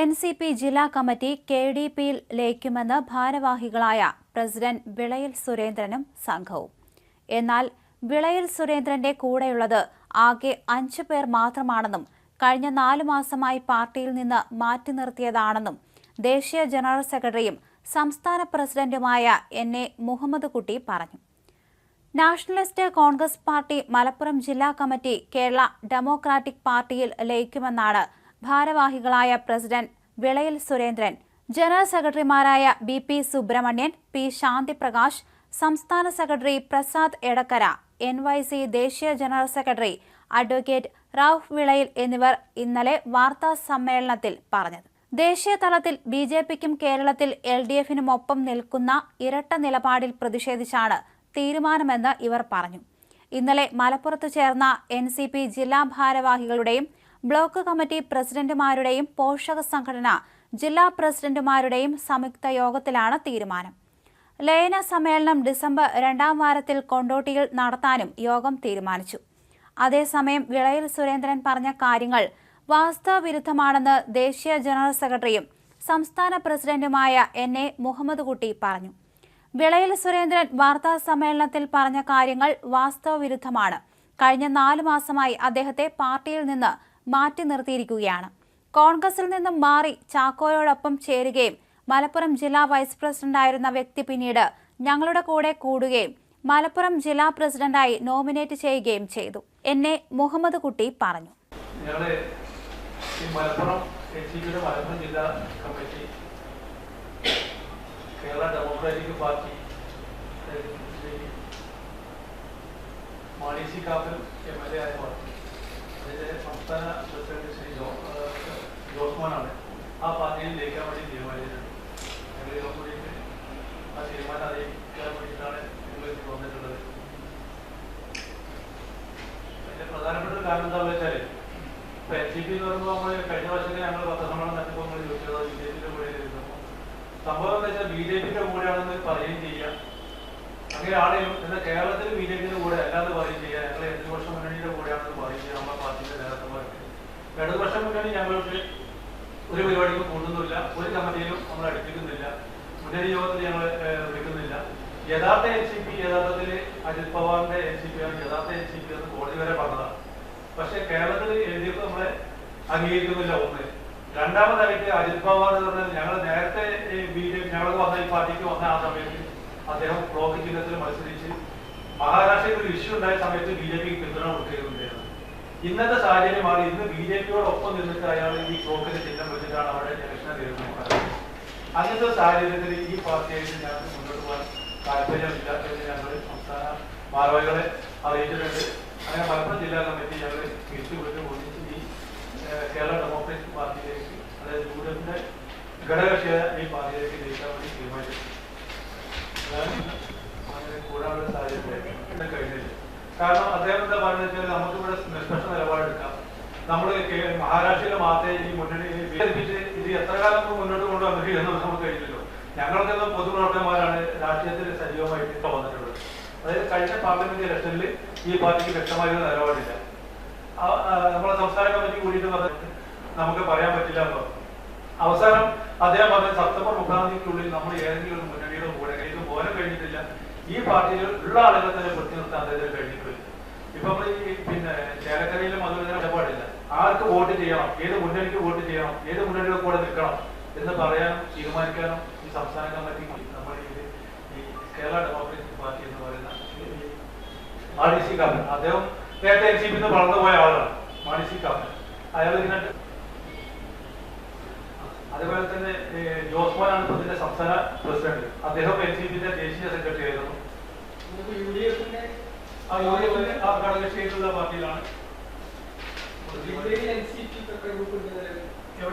N C P ജില്ലാ committee K D പിയിൽ ലയിക്കുമെന്ന് ഭാരവാഹികളായ പ്രസിഡന്റ് വിളയൽ സുരേന്ദ്രനും സംഘവും. എന്നാൽ വിളയൽ സുരേന്ദ്രന്റെ കൂടെയുള്ളത് ആകെ അഞ്ചു പേർ മാത്രമാണെന്നും കഴിഞ്ഞ നാലു മാസമായി പാർട്ടിയിൽ നിന്ന് മാറ്റി നിർത്തിയതാണെന്നും ദേശീയ ജനറൽ സെക്രട്ടറിയും സംസ്ഥാന പ്രസിഡന്റുമായ എൻ എ മുഹമ്മദ് കുട്ടി പറഞ്ഞു. നാഷണലിസ്റ്റ് കോൺഗ്രസ് പാർട്ടി മലപ്പുറം ജില്ലാ കമ്മിറ്റി കേരള ഡെമോക്രാറ്റിക് പാർട്ടിയിൽ ലയിക്കുമെന്നാണ് ഭാരവാഹികളായ പ്രസിഡന്റ് വിളയിൽ സുരേന്ദ്രൻ ജനറൽ സെക്രട്ടറിമാരായ B P Subrahmanyan P Santhiprakash സംസ്ഥാന secretary Prasad Edakkara N Y C ദേശീയ general secretary advocate Rauf Vilayil എന്നിവർ ഇന്നലെ വാർത്താ സമ്മേളനത്തിൽ പറഞ്ഞത്. ദേശീയ തലത്തിൽ ബി ജെ പിക്കും കേരളത്തിൽ എൽ ഡി എഫിനുമൊപ്പം നിൽക്കുന്ന ഇരട്ട നിലപാടിൽ പ്രതിഷേധിച്ചാണ് തീരുമാനമെന്ന് ഇവർ പറഞ്ഞു. ഇന്നലെ മലപ്പുറത്ത് ചേർന്ന എൻ സി പി ജില്ലാ ഭാരവാഹികളുടെയും ബ്ലോക്ക് കമ്മിറ്റി പ്രസിഡന്റുമാരുടെയും പോഷക സംഘടന ജില്ലാ പ്രസിഡന്റുമാരുടെയും സംയുക്ത യോഗത്തിലാണ് തീരുമാനം. ലയന സമ്മേളനം ഡിസംബർ രണ്ടാം വാരത്തിൽ കൊണ്ടോട്ടിയിൽ നടത്താനും യോഗം തീരുമാനിച്ചു. അതേസമയം വിളയിൽ സുരേന്ദ്രൻ പറഞ്ഞ കാര്യങ്ങൾ വാസ്തവവിരുദ്ധമാണെന്ന് ദേശീയ ജനറൽ സെക്രട്ടറിയും സംസ്ഥാന പ്രസിഡന്റുമായ എൻ എ മുഹമ്മദ് കുട്ടി പറഞ്ഞു. വിളയിൽ സുരേന്ദ്രൻ വാർത്താ സമ്മേളനത്തിൽ പറഞ്ഞ കാര്യങ്ങൾ വാസ്തവവിരുദ്ധമാണ്. കഴിഞ്ഞ നാലു മാസമായി അദ്ദേഹത്തെ പാർട്ടിയിൽ നിന്ന് മാറ്റി നിർത്തിയിരിക്കുകയാണ്. കോൺഗ്രസിൽ നിന്നും മാറി ചാക്കോയോടൊപ്പം ചേരുകയും മലപ്പുറം ജില്ലാ വൈസ് പ്രസിഡന്റായിരുന്ന വ്യക്തി പിന്നീട് ഞങ്ങളുടെ കൂടെ കൂടുകയും മലപ്പുറം ജില്ലാ പ്രസിഡന്റായി നോമിനേറ്റ് ചെയ്യുകയും ചെയ്തു. എന്നെ മുഹമ്മദ് കുട്ടി പറഞ്ഞു. മലപ്പുറം ജില്ലാ committee Kerala democratic party Mani Kappan M L A ആയ പാർട്ടി കാരണം വെച്ചാൽ നമ്മൾ കഴിഞ്ഞ നമ്മൾ ബി ജെ കൂടെ സംഭവം എന്താ വെച്ചാൽ ബി ജെ പിയുടെ കൂടെയാണെന്ന് പറയുകയും ചെയ്യുക അങ്ങനെ ആണെങ്കിലും എന്നാൽ കേരളത്തിൽ ബി ജെ പിയുടെ കൂടെ അല്ലാതെ പറയുകയും ചെയ്യാം ഞങ്ങൾ ഇടതുപക്ഷ മുന്നണിയുടെ കൂടെയാണെന്ന് പറയുകയും ചെയ്യാം നമ്മുടെ പാർട്ടിയുടെ നേതാക്കന്മാർക്ക് ഇടതുപക്ഷ ഞങ്ങൾക്ക് ഒരു പരിപാടിക്കും കൂട്ടുന്നില്ല ഒരു കമ്മിറ്റിയിലും നമ്മൾ അടുപ്പിക്കുന്നില്ല. മുന്നണി യോഗത്തിൽ ഞങ്ങൾ വിളിക്കുന്നില്ല. യഥാർത്ഥ എൻ സി പി യഥാർത്ഥത്തിൽ അജിത് പവാറിന്റെ എൻ സി പി ആണ്. യഥാർത്ഥ എൻ സി പി എന്ന് കോടതി വരെ പറഞ്ഞതാണ്. പക്ഷെ കേരളത്തിൽ എൽ ഡി എഫ് നമ്മളെ അംഗീകരിക്കുന്നില്ല ഒന്ന്. രണ്ടാമതായിട്ട് അജിത് പവാർ എന്ന് പറഞ്ഞാൽ ഞങ്ങൾ നേരത്തെ ബി ജെ പി ഞങ്ങൾ വന്ന ഈ പാർട്ടിക്ക് വന്ന ആ സമയത്ത് അദ്ദേഹം ബ്ലോക്ക് ചിഹ്നത്തിൽ മത്സരിച്ച് മഹാരാഷ്ട്രയിൽ ഒരു ഇഷ്യൂ ഉണ്ടായ സമയത്ത് ബി ജെ പിക്ക് പിന്തുണ കൊടുക്കുകയുണ്ടായിരുന്നു ഇന്നത്തെ സാഹചര്യമാണ് ഇന്ന് ബി ജെ പിയോടൊപ്പം നിന്നിട്ട് അയാൾ ഈ ബ്ലോക്കിന്റെ ചിഹ്നം വെച്ചിട്ടാണ് അവിടെ ഇലക്ഷനെ നേരിടുന്നത് അങ്ങനത്തെ സാഹചര്യത്തിൽ ഈ പാർട്ടിയായിട്ട് ഞങ്ങൾക്ക് മുന്നോട്ട് പോകാൻ താല്പര്യമില്ല എന്ന് ഞങ്ങൾ സംസ്ഥാന ഭാരവാഹികളെ അറിയിച്ചിട്ടുണ്ട്. അങ്ങനെ മലപ്പുറം ജില്ലാ കമ്മിറ്റി ഞങ്ങൾ തിരിച്ചുവിട്ട് ഒന്നിച്ച് ഈ കേരള ഡെമോക്രാറ്റിക് പാർട്ടിയിലേക്ക് അതായത് ദൂരത്തിന്റെ ഘടകക്ഷിയായ ഈ പാർട്ടിയിലേക്ക് ജയിക്കാൻ വേണ്ടി തീരുമാനിച്ചു അങ്ങനെ കൂടാനുള്ള സാഹചര്യം. കഴിഞ്ഞില്ല? കാരണം അദ്ദേഹം എന്താ പറയുന്നത് വെച്ചാൽ നമുക്കിവിടെ നിഷ്പക്ഷ നിലപാടെടുക്കാം. നമ്മൾ മഹാരാഷ്ട്രയിൽ മാത്രമേ ഈ മുന്നണി ഇത് എത്ര കാലം മുന്നോട്ട് കൊണ്ടുവന്നു എന്ന് നമുക്ക് കഴിഞ്ഞല്ലോ ഞങ്ങളൊക്കെ പൊതുപ്രവർത്തകന്മാരാണ് രാഷ്ട്രീയത്തിൽ സജീവമായിട്ട് വന്നിട്ടുള്ളത്. അതായത് കഴിഞ്ഞ പാർലമെന്റ് ഇലക്ഷനിൽ ഈ പാർട്ടിക്ക് വ്യക്തമായ ഒരു നിലപാടില്ല. നമ്മളെ സംസ്ഥാന കമ്മിറ്റി കൂടിയിട്ട് പറഞ്ഞിട്ട് നമുക്ക് പറയാൻ പറ്റില്ല എന്ന് പറഞ്ഞു. അവസാനം അദ്ദേഹം പറഞ്ഞ സെപ്റ്റംബർ മുപ്പതാം തീയതിക്കുള്ളിൽ നമ്മൾ ഏതെങ്കിലും ഒരു മുന്നണിയുടെ കൂടെ കഴിഞ്ഞ് പോലും കഴിഞ്ഞിട്ടില്ല. ഈ പാർട്ടിയിൽ ഉള്ള ആളുകൾ തന്നെ പൊട്ടി നിർത്താൻ അദ്ദേഹത്തിന് കഴിഞ്ഞിട്ടില്ല ഇപ്പൊ നമ്മൾ ഈ പിന്നെ ചേലക്കരയിലും അതുപോലെ ഇടപാടില്ല. ആർക്ക് വോട്ട് ചെയ്യണം? ഏത് മുന്നണിക്ക് വോട്ട് ചെയ്യണം? ഏത് മുന്നണിയുടെ കൂടെ നിൽക്കണം എന്ന് പറയാനും തീരുമാനിക്കാനും ഈ സംസ്ഥാന കമ്മിറ്റി നമ്മൾ ഈ കേരള ഡെമോക്രാറ്റിക് പാർട്ടി എന്ന് പറയുന്ന മാണിസി കാമൻ അദ്ദേഹം നേരത്തെ എൻ സി വളർന്നു പോയ ആളാണ്. മാണിസി കാമൻ അയാൾ ഇതിനകത്ത് അതുപോലെ തന്നെ ജോസ്മാനാണ് ഇപ്പൊ ഇതിന്റെ സംസ്ഥാന പ്രസിഡന്റ്. അദ്ദേഹം എൻ സി പിന്റെ ദേശീയ സെക്രട്ടറി ആയിരുന്നു. യു ഡി എഫിന്റെ ആ യു ഡി എഫിന്റെ ആ ഘടകകക്ഷിയായിട്ടുള്ള പാർട്ടിയിലാണ്. എൻ സി പി ഗ്രൂപ്പ് ഉണ്ട്